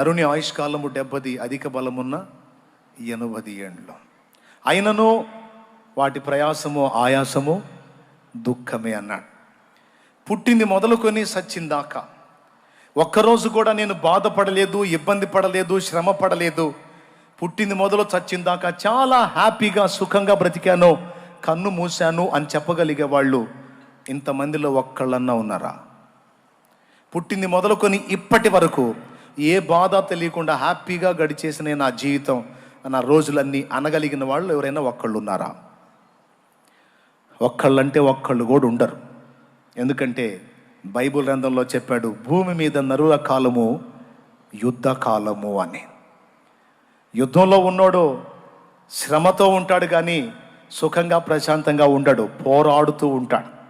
నరుని ఆయుష్కాలము డెబ్బది అధిక బలమున్న ఎనభది ఏండ్లు. అయినను వాటి ప్రయాసము ఆయాసము దుఃఖమే అన్నాడు. పుట్టింది మొదలుకొని సచ్చిందాకా. ఒక్కరోజు కూడా నేను బాధపడలేదు ఇబ్బంది పడలేదు శ్రమ పడలేదు. పుట్టింది మొదలు చచ్చిందాకా చాలా హ్యాపీగా సుఖంగా బ్రతికాను కన్ను మూశాను అని చెప్పగలిగే వాళ్ళు ఇంతమందిలో ఒక్కళ్ళన్నా ఉన్నారా? పుట్టింది మొదలుకొని ఇప్పటి వరకు ఏ బాధ తెలియకుండా హ్యాపీగా గడిచేసిన నా జీవితం నా రోజులన్నీ అనగలిగిన వాళ్ళు ఎవరైనా ఒక్కళ్ళు ఉన్నారా ఒక్కళ్ళంటే ఒక్కళ్ళు కూడా ఉండరు. ఎందుకంటే బైబిల్ గ్రంథంలో చెప్పాడు భూమి మీద నరుల కాలము యుద్ధ కాలము అని. యుద్ధంలో ఉన్నోడు శ్రమతో ఉంటాడు కానీ సుఖంగా ప్రశాంతంగా ఉండడు పోరాడుతూ ఉంటాడు.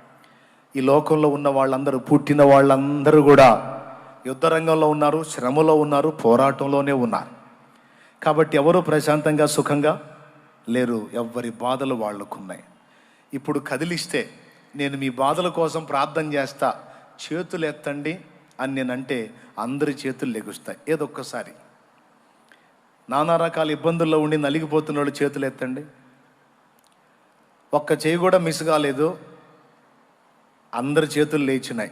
ఈ లోకంలో ఉన్న వాళ్ళందరూ పుట్టిన వాళ్ళందరూ కూడా యుద్ధ రంగంలో ఉన్నారు శ్రమలో ఉన్నారు పోరాటంలోనే ఉన్నారు. కాబట్టి ఎవరు ప్రశాంతంగా సుఖంగా లేరు? ఎవ్వరి బాధలు వాళ్ళకున్నాయి. ఇప్పుడు కదిలిస్తే నేను మీ బాధల కోసం ప్రార్థన చేస్తా. చేతులు ఎత్తండి అని నేనంటే అందరి చేతులు లెగుస్తాయి. ఏదొక్కసారి. నానా రకాల ఇబ్బందుల్లో ఉండి నలిగిపోతున్న వాళ్ళు చేతులు ఎత్తండి. ఒక్క చేయి కూడా మిస్ కాలేదు. అందరి చేతులు లేచినాయి.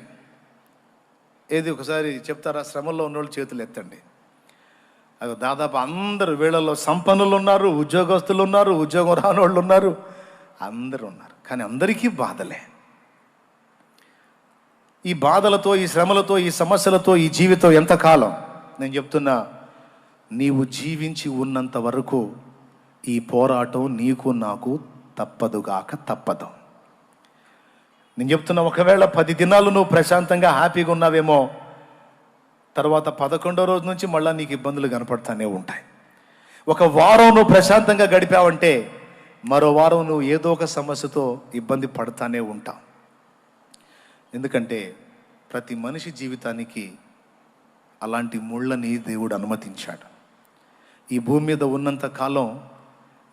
ఏది ఒకసారి చెప్తారా? శ్రమల్లో ఉన్నోళ్ళు చేతులు ఎత్తండి. అది దాదాపు అందరు వీళ్ళలో సంపన్నులు ఉన్నారు ఉద్యోగస్తులు ఉన్నారు ఉద్యోగం రాని వాళ్ళు ఉన్నారు అందరూ ఉన్నారు కానీ అందరికీ బాధలే. ఈ బాధలతో ఈ శ్రమలతో ఈ సమస్యలతో ఈ జీవితం ఎంతకాలం నేను చెప్తున్నా నీవు జీవించి ఉన్నంత వరకు ఈ పోరాటం నీకు నాకు తప్పదుగాక తప్పదు. నేను చెప్తున్నా ఒకవేళ పది దినాలు నువ్వు ప్రశాంతంగా హ్యాపీగా ఉన్నావేమో తర్వాత పదకొండో రోజు నుంచి మళ్ళీ నీకు ఇబ్బందులు కనపడతానే ఉంటాయి. ఒక వారం నువ్వు ప్రశాంతంగా గడిపావంటే మరో వారం నువ్వు ఏదో ఒక సమస్యతో ఇబ్బంది పడతానే ఉంటావు. ఎందుకంటే ప్రతి మనిషి జీవితానికి అలాంటి ముళ్ళని దేవుడు అనుమతించాడు. ఈ భూమి మీద ఉన్నంత కాలం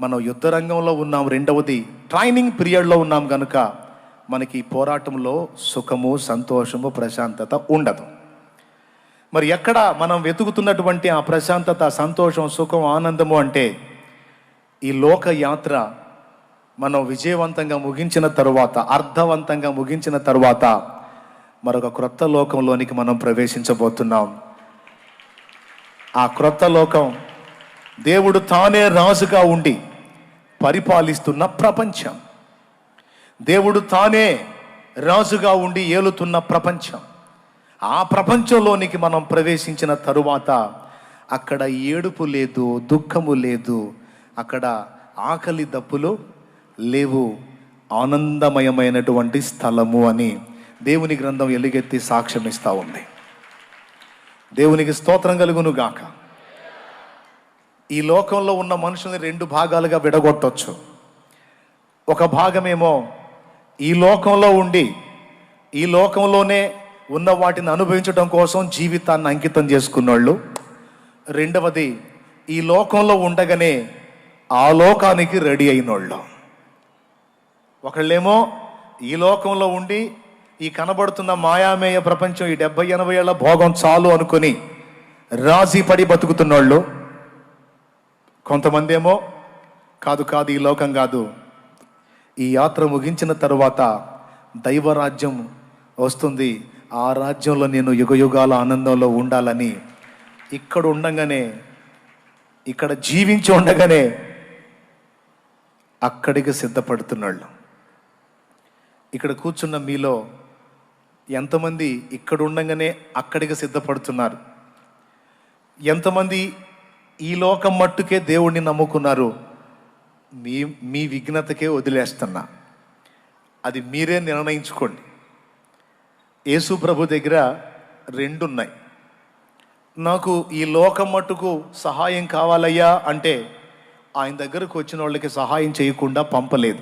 మనం యుద్ధ రంగంలో ఉన్నాం రెండవది ట్రైనింగ్ పీరియడ్లో ఉన్నాం కనుక మనకి ఈ పోరాటంలో సుఖము సంతోషము ప్రశాంతత ఉండదు. మరి ఎక్కడ మనం వెతుకుతున్నటువంటి ఆ ప్రశాంతత సంతోషం సుఖం ఆనందము అంటే ఈ లోక యాత్ర మనం విజయవంతంగా ముగించిన తరువాత అర్థవంతంగా ముగించిన తరువాత మరొక క్రొత్త లోకంలోనికి మనం ప్రవేశించబోతున్నాం. ఆ క్రొత్త లోకం దేవుడు తానే రాజుగా ఉండి పరిపాలిస్తున్న ప్రపంచం. దేవుడు తానే రాజుగా ఉండి ఏలుతున్న ప్రపంచం. ఆ ప్రపంచంలోనికి మనం ప్రవేశించిన తరువాత అక్కడ ఏడుపు లేదు దుఃఖము లేదు అక్కడ ఆకలి దప్పులు లేవు ఆనందమయమైనటువంటి స్థలము అని దేవుని గ్రంథం ఎలుగెత్తి సాక్ష్యం ఇస్తూ ఉంది. దేవునికి స్తోత్రం కలుగును గాక. ఈ లోకంలో ఉన్న మనుషుల్ని రెండు భాగాలుగా విడగొట్టొచ్చు. ఒక భాగమేమో ఈ లోకంలో ఉండి ఈ లోకంలోనే ఉన్న వాటిని అనుభవించడం కోసం జీవితాన్ని అంకితం చేసుకున్నోళ్ళు. రెండవది ఈ లోకంలో ఉండగానే ఆ లోకానికి రెడీ అయినోళ్ళు. ఒకళ్ళేమో ఈ లోకంలో ఉండి ఈ కనబడుతున్న మాయామేయ ప్రపంచం ఈ డెబ్బై ఎనభై ఏళ్ళ భోగం చాలు అనుకుని రాజీ పడి బతుకుతున్నోళ్ళు. కొంతమంది ఏమో కాదు కాదు ఈ లోకం కాదు ఈ యాత్ర ముగించిన తరువాత దైవరాజ్యం వస్తుంది. ఆ రాజ్యంలో నేను యుగ యుగాల ఆనందంలో ఉండాలని ఇక్కడ ఉండగానే ఇక్కడ జీవించి ఉండగానే అక్కడికి సిద్ధపడుతున్నాళ్ళు ఇక్కడ కూర్చున్న మీలో ఎంతమంది ఇక్కడ ఉండగానే అక్కడికి సిద్ధపడుతున్నారు? ఎంతమంది ఈ లోకం మట్టుకే దేవుణ్ణి నమ్ముకున్నారు? మీ మీ విఘ్నతకే వదిలేస్తున్నా. అది మీరే నిర్ణయించుకోండి. యేసు ప్రభు దగ్గర రెండున్నాయి. నాకు ఈ లోకం మట్టుకు సహాయం కావాలయ్యా అంటే ఆయన దగ్గరకు వచ్చిన వాళ్ళకి సహాయం చేయకుండా పంపలేదు.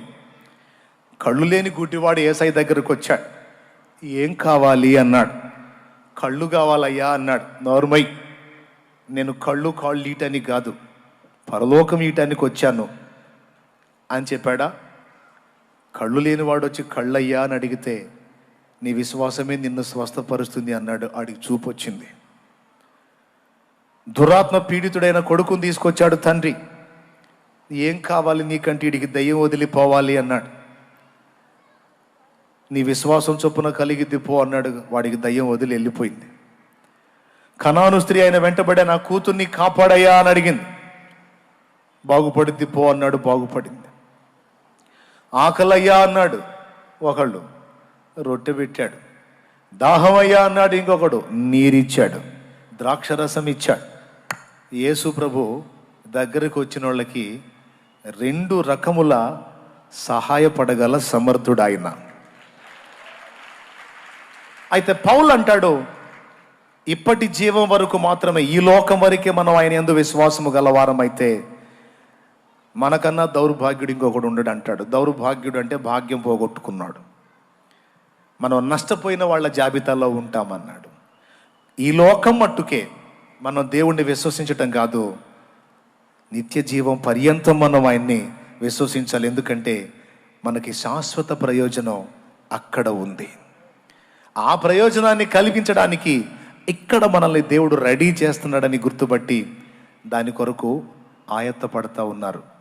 కళ్ళు లేని గుడ్డివాడు ఏసై దగ్గరకు వచ్చాడు. ఏం కావాలి అన్నాడు. కళ్ళు కావాలయ్యా అన్నాడు. నార్మై నేను కళ్ళు కాళ్ళు ఈటానికి కాదు పరలోకం ఈటానికి వచ్చాను. అని చెప్పాడా? కళ్ళు లేనివాడు వచ్చి కళ్ళయ్యా అని అడిగితే నీ విశ్వాసమే నిన్ను స్వస్థపరుస్తుంది అన్నాడు. ఆడికి చూపు వచ్చింది దురాత్మ పీడితుడైన కొడుకుని తీసుకొచ్చాడు తండ్రి. ఏం కావాలి నీకంటే వీడికి దయ్యం వదిలిపోవాలి అన్నాడు. నీ విశ్వాసం చొప్పున కలిగిద్ది పో అన్నాడు. వాడికి దయ్యం వదిలి వెళ్ళిపోయింది. కణాను స్త్రీ ఆయన వెంటబడే నా కూతుర్ని కాపాడయ్యా అని అడిగింది. బాగుపడిద్ది పో అన్నాడు. బాగుపడింది. ఆకలయ్యా అన్నాడు. ఒకళ్ళు రొట్టె పెట్టాడు. దాహమయ్యా అన్నాడు ఇంకొకడు నీరిచ్చాడు. ద్రాక్షరసం ఇచ్చాడు. యేసు ప్రభు దగ్గరకు వచ్చిన వాళ్ళకి రెండు రకముల సహాయపడగల సమర్థుడు ఆయన అయితే పౌల్ అంటాడు ఇప్పటి జీవం వరకు మాత్రమే ఈ లోకం వరకే మనం ఆయన ఎందు విశ్వాసము గలవారమైతే మనకన్నా దౌర్భాగ్యుడు ఇంకొకడు ఉండడు అంటాడు. దౌర్భాగ్యుడు అంటే భాగ్యం పోగొట్టుకున్నాడు. మనం నష్టపోయిన వాళ్ళ జాబితాలో ఉంటామన్నాడు. ఈ లోకం మట్టుకే మనం దేవుణ్ణి విశ్వసించటం కాదు నిత్య జీవం పర్యంతం మనం ఆయన్ని విశ్వసించాలి. ఎందుకంటే మనకి శాశ్వత ప్రయోజనం అక్కడ ఉంది. ఆ ప్రయోజనాన్ని కలిగించడానికి ఇక్కడ మనల్ని దేవుడు రెడీ చేస్తున్నాడని గుర్తుపట్టి దాని కొరకు ఆయత్తపడతా ఉన్నారు.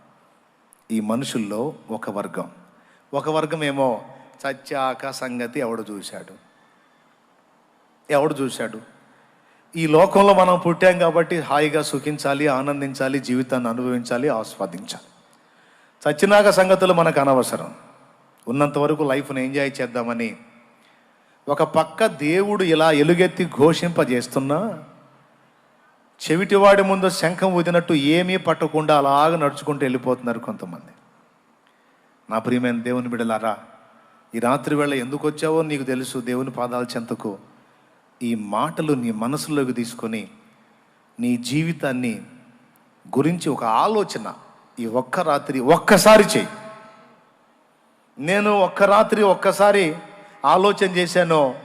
ఈ మనుషుల్లో ఒక వర్గం. ఒక వర్గం ఏమో చచ్చాక సంగతి ఎవడు చూశాడు? ఎవడు చూశాడు? ఈ లోకంలో మనం పుట్టాం కాబట్టి హాయిగా సుఖించాలి ఆనందించాలి జీవితాన్ని అనుభవించాలి ఆస్వాదించాలి. చచ్చినాక సంగతులు మనకు అనవసరం. ఉన్నంత వరకు లైఫ్ని ఎంజాయ్ చేద్దామని ఒక పక్క దేవుడు ఇలా ఎలుగెత్తి ఘోషింపజేస్తున్నా చెవిటివాడి ముందు శంఖం ఊదినట్టు ఏమీ పట్టకుండా అలాగ నడుచుకుంటూ వెళ్ళిపోతున్నారు కొంతమంది. నా ప్రియమైన దేవుని బిడలారా ఈ రాత్రి వేళ ఎందుకు వచ్చావో నీకు తెలుసు. దేవుని పాదాల చెంతకు ఈ మాటలు నీ మనసులోకి తీసుకొని నీ జీవితాన్ని గురించి ఒక ఆలోచన ఈ ఒక్క రాత్రి ఒక్కసారి చేయి. నేను ఒక్క రాత్రి ఒక్కసారి ఆలోచన చేశాను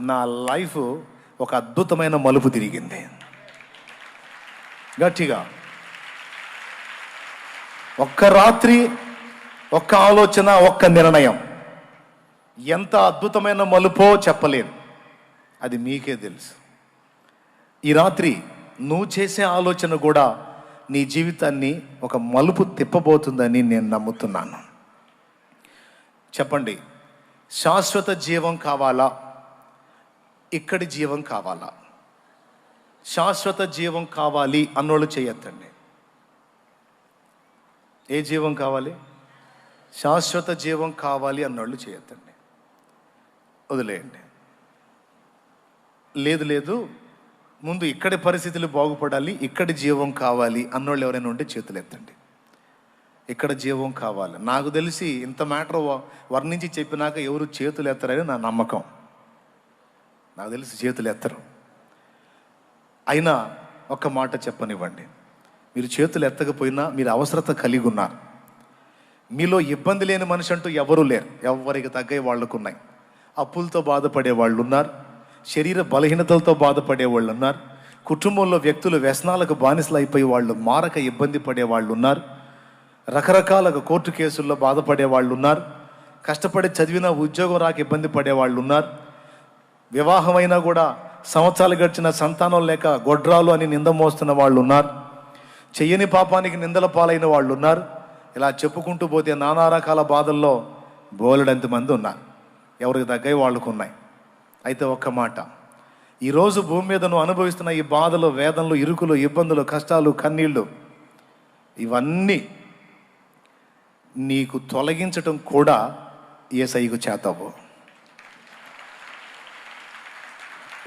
నా లైఫ్ ఒక అద్భుతమైన మలుపు తిరిగింది. గట్టిగా. ఒక్క రాత్రి ఒక్క ఆలోచన ఒక్క నిర్ణయం. ఎంత అద్భుతమైన మలుపో చెప్పలేను అది మీకే తెలుసు. ఈ రాత్రి నువ్వు చేసే ఆలోచన కూడా నీ జీవితాన్ని ఒక మలుపు తిప్పబోతుందని నేను నమ్ముతున్నాను. చెప్పండి శాశ్వత జీవం కావాలా? ఇక్కడి జీవం కావాలా? శాశ్వత జీవం కావాలి అన్నోళ్ళు చేయొద్దండి. ఏ జీవం కావాలి? శాశ్వత జీవం కావాలి అన్నోళ్ళు చేయొద్దండి. వదిలేయండి. లేదు లేదు. ముందు ఇక్కడి పరిస్థితులు బాగుపడాలి ఇక్కడి జీవం కావాలి అన్నోళ్ళు ఎవరైనా ఉంటే చేతులు ఎత్తండి. ఇక్కడ జీవం కావాలి. నాకు తెలిసి ఇంత మ్యాటర్ వర్ణించి చెప్పినాక ఎవరు చేతులు ఎత్తరని నా నమ్మకం. నాకు తెలిసి చేతులు ఎత్తరు. అయినా ఒక్క మాట చెప్పనివ్వండి. మీరు చేతులు ఎత్తకపోయినా మీరు అవసరత కలిగి ఉన్నారు. మీలో ఇబ్బంది లేని మనిషి అంటూ ఎవరూ లేరు. ఎవరికి తగ్గే వాళ్ళకు ఉన్నాయి అప్పులతో బాధపడే వాళ్ళు ఉన్నారు శరీర బలహీనతలతో బాధపడే వాళ్ళు ఉన్నారు కుటుంబంలో వ్యక్తులు వ్యసనాలకు బానిసలు అయిపోయి వాళ్ళు మారక ఇబ్బంది పడే వాళ్ళు ఉన్నారు రకరకాల కోర్టు కేసుల్లో బాధపడే వాళ్ళు ఉన్నారు కష్టపడి చదివిన ఉద్యోగం రాక ఇబ్బంది పడే వాళ్ళు ఉన్నారు వివాహమైనా కూడా సంవత్సరాలు గడిచిన సంతానం లేక గొడ్రాలు అని నింద మోస్తున్న వాళ్ళు ఉన్నారు చెయ్యని పాపానికి నిందల పాలైన వాళ్ళు ఉన్నారు ఇలా చెప్పుకుంటూ పోతే నానా రకాల బాధల్లో బోలెడంత మంది ఉన్నారు. ఎవరికి తగ్గవి వాళ్ళకు ఉన్నాయి అయితే ఒక్క మాట. ఈరోజు భూమి మీద నువ్వు అనుభవిస్తున్న ఈ బాధలు వేదనలు ఇరుకులు ఇబ్బందులు కష్టాలు కన్నీళ్ళు ఇవన్నీ నీకు తొలగించటం కూడా ఏసైకు చేతవు.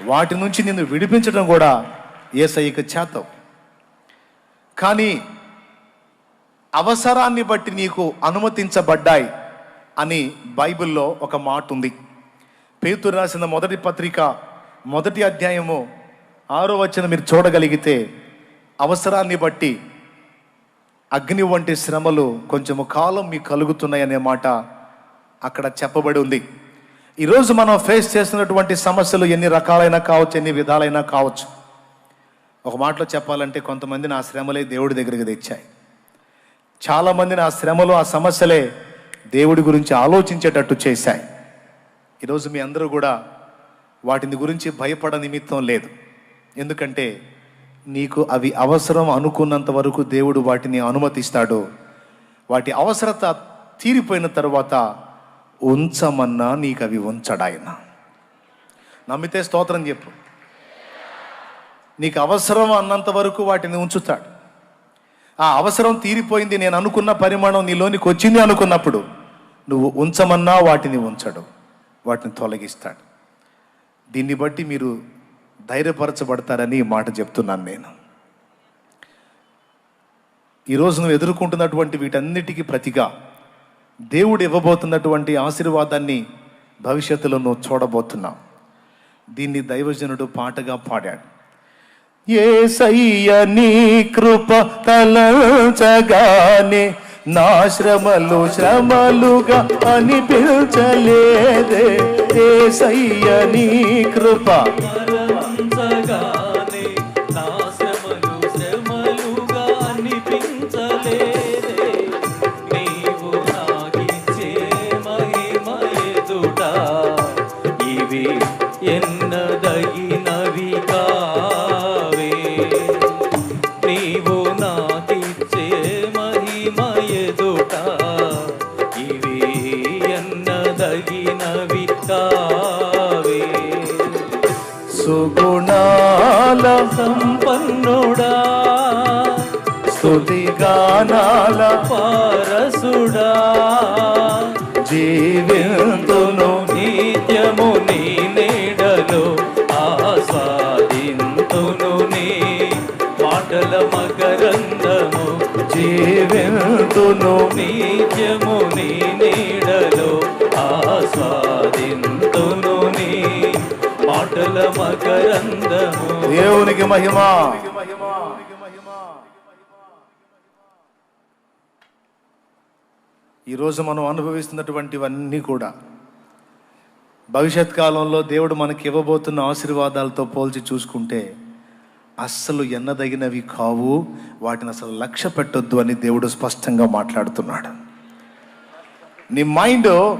వాటి నుంచి నిన్ను విడిపించడం కూడా ఏసైకు చేతం. కానీ అవసరాన్ని బట్టి నీకు అనుమతించబడ్డాయి అని బైబిల్లో ఒక మాట ఉంది పేతురు రాసిన మొదటి పత్రిక మొదటి అధ్యాయము ఆరో వచ్చిన మీరు చూడగలిగితే అవసరాన్ని బట్టి అగ్ని వంటి శ్రమలు కొంచెము కాలం మీకు కలుగుతున్నాయనే మాట అక్కడ చెప్పబడి ఉంది. ఈరోజు మనం ఫేస్ చేస్తున్నటువంటి సమస్యలు ఎన్ని రకాలైనా కావచ్చు ఎన్ని విధాలైనా కావచ్చు. ఒక మాటలో చెప్పాలంటే కొంతమంది నా శ్రమలే దేవుడి దగ్గరికి తెచ్చాయి. చాలామంది నా శ్రమలు ఆ సమస్యలే దేవుడి గురించి ఆలోచించేటట్టు చేశాయి. ఈరోజు మీ అందరూ కూడా వాటిని గురించి భయపడ నిమిత్తం లేదు. ఎందుకంటే నీకు అవి అవసరం అనుకున్నంత వరకు దేవుడు వాటిని అనుమతిస్తాడు. వాటి అవసరత తీరిపోయిన తర్వాత ఉంచమన్నా నీకు అవి ఉంచడాయన. నమ్మితే స్తోత్రం చెప్పు. నీకు అవసరం అన్నంత వరకు వాటిని ఉంచుతాడు. ఆ అవసరం తీరిపోయింది నేను అనుకున్న పరిమాణం నీలోనికి వచ్చింది అనుకున్నప్పుడు నువ్వు ఉంచమన్నా వాటిని ఉంచడు. వాటిని తొలగిస్తాడు. దీన్ని బట్టి మీరు ధైర్యపరచబడతారని ఈ మాట చెప్తున్నాను నేను. ఈరోజు నువ్వు ఎదుర్కొంటున్నటువంటి వీటన్నిటికీ ప్రతిగా దేవుడు ఇవ్వబోతున్నటువంటి ఆశీర్వాదాన్ని భవిష్యత్తులో నువ్వు చూడబోతున్నావు దీన్ని దైవజనుడు పాటగా పాడాడు. ఏసయ్య నీ కృప తలంచగానే నా శ్రమలు శ్రమలుగా అనిపించలేదే. ఏసయ్య నీ కృప పారసుడా జీవితును నిత్యము నీ నీడలో ఆస్వాదింతును నీ మాటల మకరందము జీవితును నిత్యము నీ నీడలో ఆస్వాదింతును నీ మాటల మకరందము దేవునికి మహిమ. ఈరోజు మనం అనుభవిస్తున్నటువంటివన్నీ కూడా భవిష్యత్ కాలంలో దేవుడు మనకి ఇవ్వబోతున్న ఆశీర్వాదాలతో పోల్చి చూసుకుంటే అస్సలు ఎన్నదగినవి కావు వాటిని అసలు లక్ష్య పెట్టొద్దు అని దేవుడు స్పష్టంగా మాట్లాడుతున్నాడు. నీ మైండ్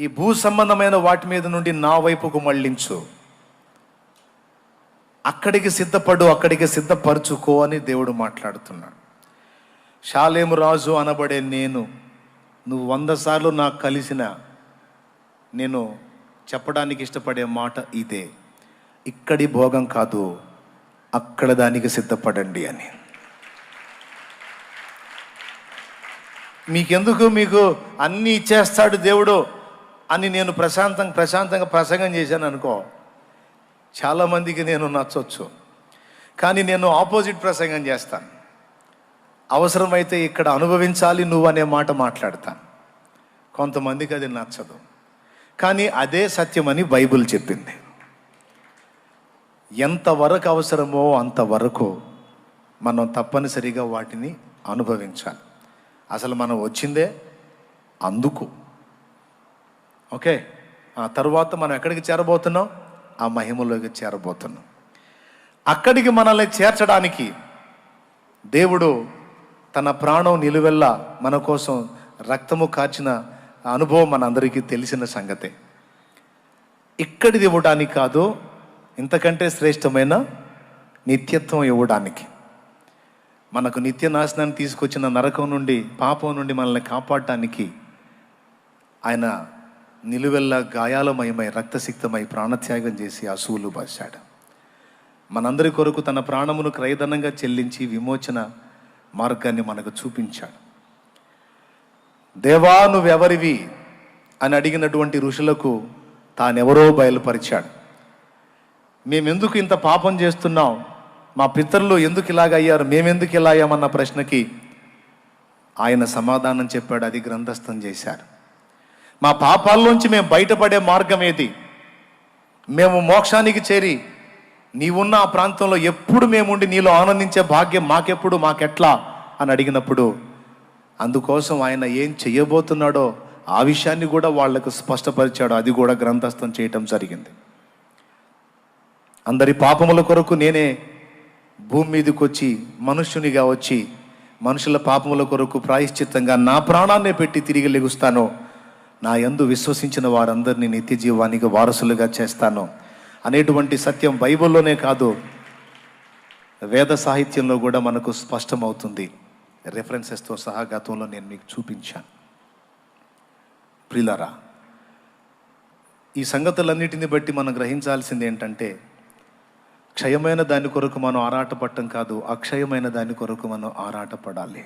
ఈ భూ సంబంధమైన వాటి మీద నుండి నా వైపుకు మళ్ళించు. అక్కడికి సిద్ధపడు అక్కడికి సిద్ధపరచుకో అని దేవుడు మాట్లాడుతున్నాడు. షాలేము రాజు అనబడే నేను నువ్వు వంద సార్లు నాకు కలిసిన నేను చెప్పడానికి ఇష్టపడే మాట ఇదే. ఇక్కడి భోగం కాదు అక్కడ దానికి సిద్ధపడండి అని. మీకెందుకు మీకు అన్నీ ఇచ్చేస్తాడు దేవుడు అని నేను ప్రశాంతంగా ప్రశాంతంగా ప్రసంగం చేశాను అనుకో చాలామందికి నేను నచ్చొచ్చు. కానీ నేను ఆపోజిట్ ప్రసంగం చేస్తాను. అవసరమైతే ఇక్కడ అనుభవించాలి నువ్వు అనే మాట మాట్లాడతాను. కొంతమందికి అది నచ్చదు. కానీ అదే సత్యమని బైబిల్ చెప్పింది. ఎంతవరకు అవసరమో అంతవరకు మనం తప్పనిసరిగా వాటిని అనుభవించాలి. అసలు మనం వచ్చిందే అందుకు. ఓకే? ఆ తర్వాత మనం ఎక్కడికి చేరబోతున్నాం? ఆ మహిమలోకి చేరబోతున్నాం. అక్కడికి మనల్ని చేర్చడానికి దేవుడు తన ప్రాణం నిలువెల్లా మన కోసం రక్తము కార్చిన అనుభవం మనందరికీ తెలిసిన సంగతే. ఇక్కడిది ఇవ్వడానికి కాదు ఇంతకంటే శ్రేష్టమైన నిత్యత్వం ఇవ్వడానికి. మనకు నిత్య నాశనాన్ని తీసుకొచ్చిన నరకం నుండి పాపం నుండి మనల్ని కాపాడటానికి ఆయన నిలువెల్ల గాయాలమయమై రక్తసిక్తమై ప్రాణత్యాగం చేసి అసూలు బాశాడు. మనందరి కొరకు తన ప్రాణమును క్రయధనంగా చెల్లించి విమోచన మార్గాన్ని మనకు చూపించాడు. దేవా నువ్వెవరివి? అని అడిగినటువంటి ఋషులకు తానెవరో బయలుపరిచాడు. మేమెందుకు ఇంత పాపం చేస్తున్నాం మా పితరులు ఎందుకు ఇలాగ అయ్యారు? మేమెందుకు ఇలా అయ్యామన్న ప్రశ్నకి ఆయన సమాధానం చెప్పాడు అది గ్రంథస్థం చేశారు. మా పాపాల్లోంచి మేము బయటపడే మార్గం ఏది? మేము మోక్షానికి చేరి నీవున్న ఆ ప్రాంతంలో ఎప్పుడు మేముండి నీలో ఆనందించే భాగ్యం మాకెప్పుడు మాకెట్లా? అని అడిగినప్పుడు అందుకోసం ఆయన ఏం చేయబోతున్నాడో ఆ విషయాన్ని కూడా వాళ్ళకు స్పష్టపరిచాడు. అది కూడా గ్రంథస్థం చేయటం జరిగింది. అందరి పాపముల కొరకు నేనే భూమి మీదకి వచ్చి మనుష్యునిగా వచ్చి మనుషుల పాపముల కొరకు ప్రాయశ్చిత్తంగా నా ప్రాణాన్నే పెట్టి తిరిగి లెగుస్తాను నా యందు విశ్వసించిన వారందరినీ నిత్య జీవానికి వారసులుగా చేస్తాను అనేటువంటి సత్యం బైబిల్లోనే కాదు. వేద సాహిత్యంలో కూడా మనకు స్పష్టమవుతుంది. రెఫరెన్సెస్తో సహా గతంలో నేను మీకు చూపించాను. ప్రిలారా ఈ సంగతులన్నిటిని బట్టి మనం గ్రహించాల్సింది ఏంటంటే క్షయమైన దాని కొరకు మనం ఆరాటపడటం కాదు అక్షయమైన దాని కొరకు మనం ఆరాటపడాలి.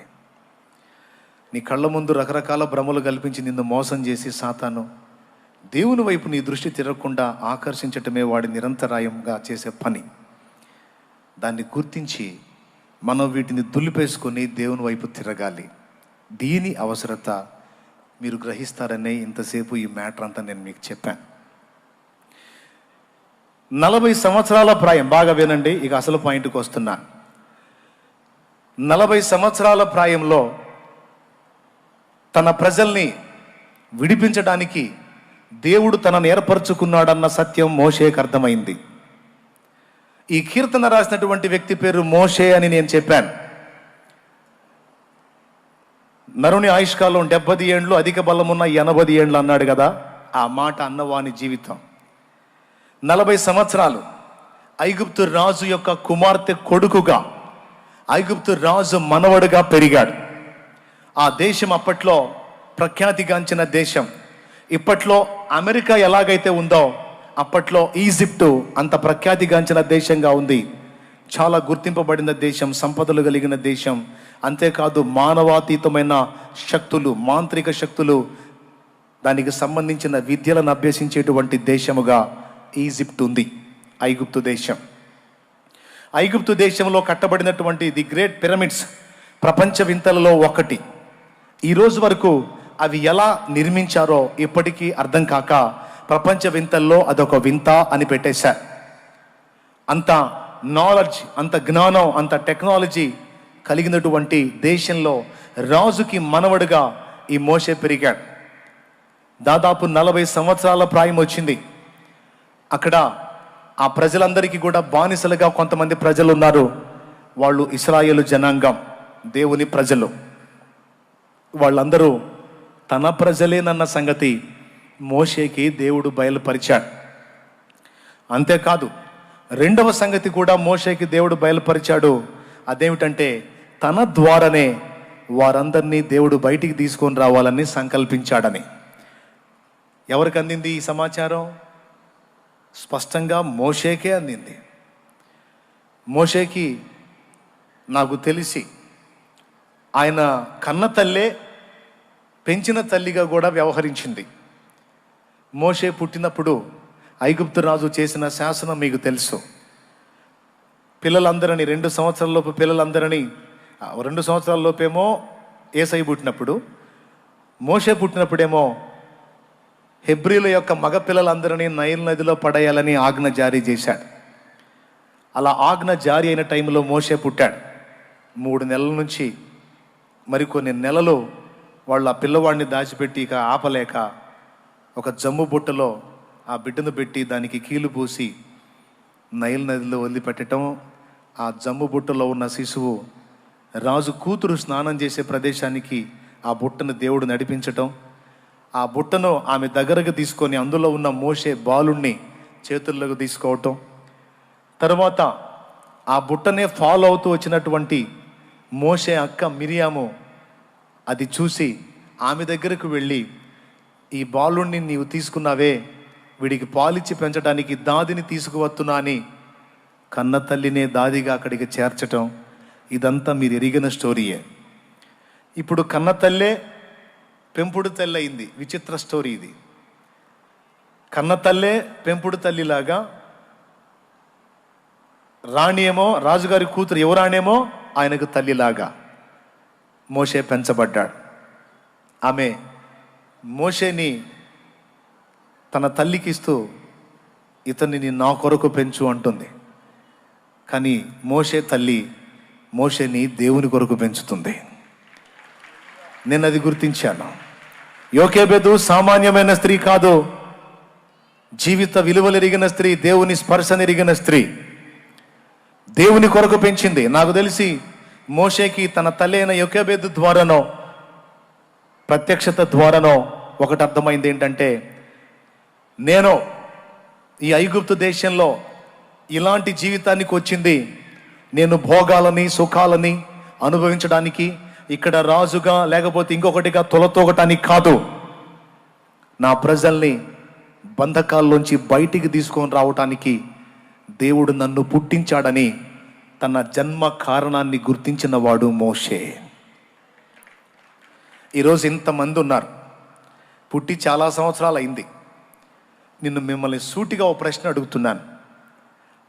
నీ కళ్ళ ముందు రకరకాల భ్రమలు కల్పించి నిన్ను మోసం చేసి సాతాను దేవుని వైపు నీ దృష్టి తిరగకుండా ఆకర్షించటమే వాడి నిరంతరాయంగా చేసే పని. దాన్ని గుర్తించి మనం వీటిని దుల్లిపేసుకొని దేవుని వైపు తిరగాలి. దీని అవసరత మీరు గ్రహిస్తారనే ఇంతసేపు ఈ మ్యాటర్ అంతా నేను మీకు చెప్పాను. నలభై సంవత్సరాల ప్రాయం బాగా వినండి ఇక అసలు పాయింట్కి వస్తున్నా. నలభై సంవత్సరాల ప్రాయంలో తన ప్రజల్ని విడిపించడానికి దేవుడు తనను ఏర్పరచుకున్నాడన్న సత్యం మోషేకి అర్థమైంది. ఈ కీర్తన రాసినటువంటి వ్యక్తి పేరు మోషే అని నేను చెప్పాను. నరుని ఆయుష్కాలం డెబ్బది ఏండ్లు అధిక బలమున్న ఎనభది ఏండ్లు అన్నాడు కదా ఆ మాట అన్నవాని జీవితం. నలభై సంవత్సరాలు ఐగుప్తు రాజు యొక్క కుమార్తె కొడుకుగా ఐగుప్తు రాజు మనవడుగా పెరిగాడు. ఆ దేశం అప్పట్లో ప్రఖ్యాతిగాంచిన దేశం. ఇప్పట్లో అమెరికా ఎలాగైతే ఉందో అప్పట్లో ఈజిప్టు అంత ప్రఖ్యాతిగాంచిన దేశంగా ఉంది. చాలా గుర్తింపబడిన దేశం సంపదలు కలిగిన దేశం. అంతేకాదు మానవాతీతమైన శక్తులు మాంత్రిక శక్తులు దానికి సంబంధించిన విద్యలను అభ్యసించేటువంటి దేశముగా ఈజిప్ట్ ఉంది. ఐగుప్తు దేశం. ఐగుప్తు దేశంలో కట్టబడినటువంటి ది గ్రేట్ పిరమిడ్స్ ప్రపంచ వింతలలో ఒకటి. ఈరోజు వరకు అవి ఎలా నిర్మించారో ఇప్పటికీ అర్థం కాక ప్రపంచ వింతల్లో అదొక వింత అని పెట్టేశారు. అంత నాలెడ్జ్ అంత జ్ఞానం అంత టెక్నాలజీ కలిగినటువంటి దేశంలో రాజుకి మనవడుగా ఈ మోసే పెరిగాడు. దాదాపు నలభై సంవత్సరాల ప్రాయం వచ్చింది. అక్కడ ఆ ప్రజలందరికీ కూడా బానిసలుగా కొంతమంది ప్రజలు ఉన్నారు. వాళ్ళు ఇస్రాయేలు జనాంగం దేవుని ప్రజలు. వాళ్ళందరూ తన ప్రజలేనన్న సంగతి మోషేకి దేవుడు బయలుపరిచాడు. అంతేకాదు రెండవ సంగతి కూడా మోషేకి దేవుడు బయలుపరిచాడు. అదేమిటంటే తన ద్వారానే వారందరినీ దేవుడు బయటికి తీసుకొని రావాలని సంకల్పించాడని. ఎవరికి అందింది ఈ సమాచారం? స్పష్టంగా మోషేకే అందింది. మోషేకి నాకు తెలిసి ఆయన కన్న తల్లే పెంచిన తల్లిగా కూడా వ్యవహరించింది. మోషే పుట్టినప్పుడు ఐగుప్తు రాజు చేసిన శాసనం మీకు తెలుసు. పిల్లలందరినీ రెండు సంవత్సరాలలోపు పిల్లలందరినీ రెండు సంవత్సరాలలోపేమో ఏసై పుట్టినప్పుడు మోషే పుట్టినప్పుడేమో హెబ్రిల యొక్క మగ పిల్లలందరినీ నైల్ నదిలో పడేయాలని ఆజ్ఞ జారీ చేశాడు. అలా ఆజ్ఞ జారీ అయిన టైంలో మోషే పుట్టాడు. మూడు నెలల నుంచి మరికొన్ని నెలలు వాళ్ళు ఆ పిల్లవాడిని దాచిపెట్టి ఇక ఆపలేక ఒక జమ్ము బుట్టలో ఆ బిడ్డను పెట్టి దానికి కీలు పూసి నైల్ నదిలో వదిలిపెట్టడం ఆ జమ్ము బుట్టలో ఉన్న శిశువు రాజు కూతురు స్నానం చేసే ప్రదేశానికి ఆ బుట్టను దేవుడు నడిపించటం ఆ బుట్టను ఆమె దగ్గరకు తీసుకొని అందులో ఉన్న మోసే బాలుణ్ణి చేతుల్లోకి తీసుకోవటం. తర్వాత ఆ బుట్టనే ఫాలో అవుతూ వచ్చినటువంటి మోషే అక్క మిరియాము అది చూసి ఆమె దగ్గరకు వెళ్ళి ఈ బాలుణ్ణి నీవు తీసుకున్నావే వీడికి పాలిచ్చి పెంచడానికి దాదిని తీసుకువస్తున్నా అని కన్న తల్లినే దాదిగా అక్కడికి చేర్చటం ఇదంతా మీరు ఎరిగిన స్టోరీయే. ఇప్పుడు కన్న తల్లే పెంపుడు తల్లి అయింది విచిత్ర స్టోరీ ఇది. కన్న తల్లే పెంపుడు తల్లిలాగా రాణి ఏమో రాజుగారి కూతురు ఎవరానేమో ఆయనకు తల్లిలాగా. మోషే పెంచబడ్డాడు. ఆమె మోషేని తన తల్లికి ఇస్తూ ఇతన్ని నా కొరకు పెంచు అంటుంది. కానీ మోషే తల్లి మోషేని దేవుని కొరకు పెంచుతుంది. నేను అది గుర్తించాను. యోకేబెదు సామాన్యమైన స్త్రీ కాదు. జీవిత విలువలెరిగిన స్త్రీ దేవుని స్పర్శనెరిగిన స్త్రీ. దేవుని కొరకు పెంచింది. నాకు తెలిసి మోషేకి తన తల్లైన అయిన ద్వారానో ప్రత్యక్షత ద్వారానో ఒకటి అర్థమైంది ఏంటంటే నేను ఈ ఐగుప్తు దేశంలో ఇలాంటి జీవితానికి వచ్చింది. నేను భోగాలని సుఖాలని అనుభవించడానికి ఇక్కడ రాజుగా లేకపోతే ఇంకొకటిగా తొలతోగటానికి కాదు. నా ప్రజల్ని బంధకాల్లోంచి బయటికి తీసుకొని రావటానికి దేవుడు నన్ను పుట్టించాడని తన జన్మ కారణాన్ని గుర్తించిన వాడు మోషే. ఈరోజు ఇంతమంది ఉన్నారు. పుట్టి చాలా సంవత్సరాలు అయింది. నిన్ను మిమ్మల్ని సూటిగా ఓ ప్రశ్న అడుగుతున్నాను.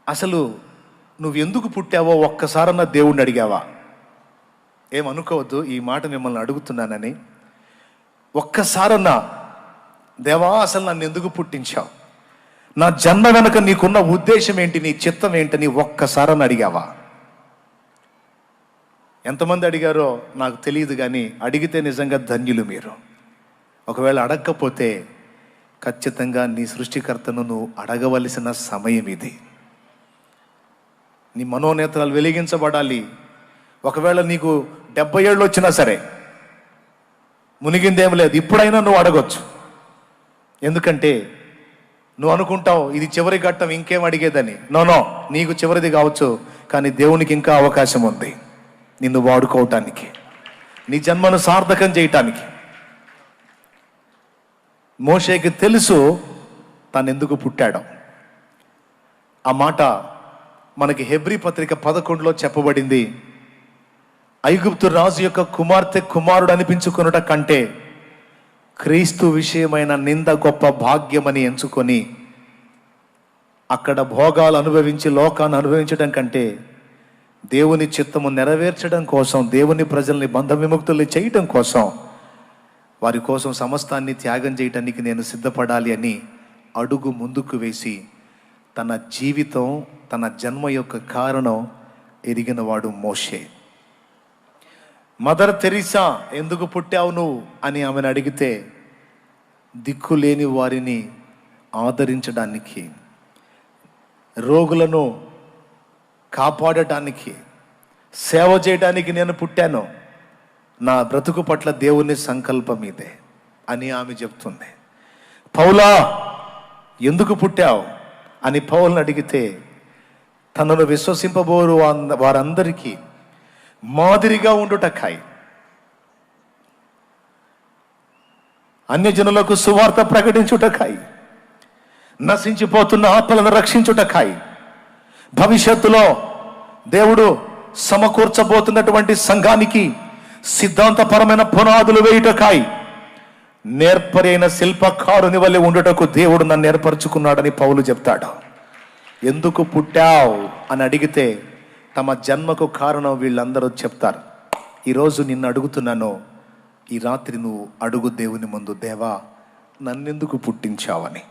అసలు నువ్వు ఎందుకు పుట్టావో ఒక్కసారన్నా దేవుణ్ణి అడిగావా? ఏమనుకోవద్దు ఈ మాట మిమ్మల్ని అడుగుతున్నానని. ఒక్కసారన్నా దేవా అసలు నన్ను ఎందుకు పుట్టించావు? నా జన్మ వెనక నీకున్న ఉద్దేశం ఏంటి నీ చిత్తం ఏంటని ఒక్కసారని అడిగావా? ఎంతమంది అడిగారో నాకు తెలియదు కానీ అడిగితే నిజంగా ధన్యులు మీరు. ఒకవేళ అడగకపోతే ఖచ్చితంగా నీ సృష్టికర్తను నువ్వు అడగవలసిన సమయం ఇది. నీ మనోనేత్రాలు వెలిగించబడాలి. ఒకవేళ నీకు డెబ్బై ఏళ్ళు వచ్చినా సరే మునిగిందేం లేదు. ఇప్పుడైనా నువ్వు అడగొచ్చు. ఎందుకంటే నువ్వు అనుకుంటావు ఇది చివరి ఘట్టం ఇంకేం అడిగేదని. నో నో నీకు చివరిది కావచ్చు కానీ దేవునికి ఇంకా అవకాశం ఉంది. నిన్ను వాడుకోవటానికి నీ జన్మను సార్థకం చేయటానికి. మోషేకి తెలుసు తను ఎందుకు పుట్టాడో. ఆ మాట మనకి హెబ్రి పత్రిక పదకొండులో చెప్పబడింది. ఐగుప్తు రాజు యొక్క కుమార్తె కుమారుడు అనిపించుకున్నట కంటే క్రీస్తు విషయమైన నింద గొప్ప భాగ్యమని ఎంచుకొని అక్కడ భోగాలు అనుభవించి లోకాన్ని అనుభవించడం కంటే దేవుని చిత్తము నెరవేర్చడం కోసం దేవుని ప్రజల్ని బంధ విముక్తులు చేయటం కోసం వారి కోసం సమస్తాన్ని త్యాగం చేయటానికి నేను సిద్ధపడాలి అని అడుగు ముందుకు వేసి తన జీవితం తన జన్మ యొక్క కారణం ఎరిగినవాడు మోషే. మదర్ తెరీసా ఎందుకు పుట్టావు నువ్వు? అని ఆమెను అడిగితే దిక్కు లేని వారిని ఆదరించడానికి. రోగులను కాపాడటానికి సేవ చేయడానికి నేను పుట్టాను. నా బ్రతుకు పట్ల దేవుని సంకల్పం ఇదే అని ఆమె చెప్తుంది. పౌలా ఎందుకు పుట్టావు? అని పౌల్ని అడిగితే తనను విశ్వసింపబోరు వారందరికీ మాదిరిగా ఉండుటకాయి. అన్యజనులకు సువార్త ప్రకటించుటకాయి. నశించిపోతున్న ఆత్మలను రక్షించుటకాయి. భవిష్యత్తులో దేవుడు సమకూర్చబోతున్నటువంటి సంఘానికి సిద్ధాంతపరమైన పునాదులు వేయుటకాయి. నేర్పరైన శిల్పకారుని వల్లే ఉండుటకు దేవుడు నన్ను ఏర్పరచుకున్నాడని పౌలు చెప్తాడు. ఎందుకు పుట్టావు అని అడిగితే తమ జన్మకు కారణం వీళ్ళందరూ చెప్తారు. ఈరోజు నిన్ను అడుగుతున్నాను ఈ రాత్రి నువ్వు అడుగు దేవుని ముందు దేవా నన్నెందుకు పుట్టించావని.